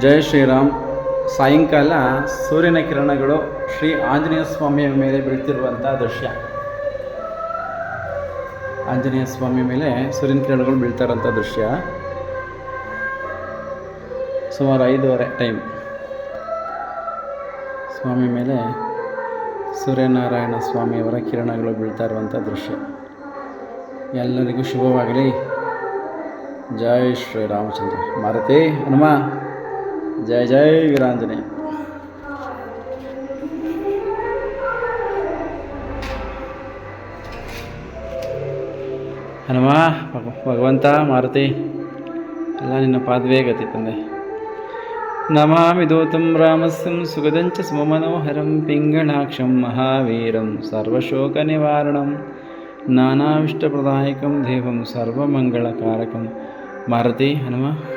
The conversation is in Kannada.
ಜಯ ಶ್ರೀರಾಮ್. ಸಾಯಂಕಾಲ ಸೂರ್ಯನ ಕಿರಣಗಳು ಶ್ರೀ ಆಂಜನೇಯ ಸ್ವಾಮಿಯ ಮೇಲೆ ಬೀಳ್ತಿರುವಂಥ ದೃಶ್ಯ. ಆಂಜನೇಯ ಸ್ವಾಮಿ ಮೇಲೆ ಸೂರ್ಯನ ಕಿರಣಗಳು ಬೀಳ್ತಾ ದೃಶ್ಯ. ಸುಮಾರು ಐದೂವರೆ ಟೈಮ್. ಸ್ವಾಮಿ ಮೇಲೆ ಸೂರ್ಯನಾರಾಯಣ ಸ್ವಾಮಿಯವರ ಕಿರಣಗಳು ಬೀಳ್ತಾ ಇರುವಂಥ ದೃಶ್ಯ. ಎಲ್ಲರಿಗೂ ಶುಭವಾಗಲಿ. ಜೈ ಶ್ರೀರಾಮಚಂದ್ರ ಮಾರುತಿ ಹನುಮ ಜಯ ಜಯ ವೀರಾಂಜನೇಯ ಹನುಮ ಭಗ- ಭಗವಂತ ಮಾರುತಿ ಎಲ್ಲ ನಿನ್ನ ಪಾದವೇ ಗತಿ ತಂದೆ ನಮಾಮಿ ದೂತಂ ರಾಮಸ್ಯಂ ಸುಗದಂಚ ಸುಮನೋಹರಂ ಪಿಂಗಣಾಕ್ಷಂ ಮಹಾವೀರಂ ಸರ್ವಶೋಕನಿವಾರಣಂ नानाविष्टप्रदायकं देवं सर्वमङ्गलकारकं मारुते हनुमः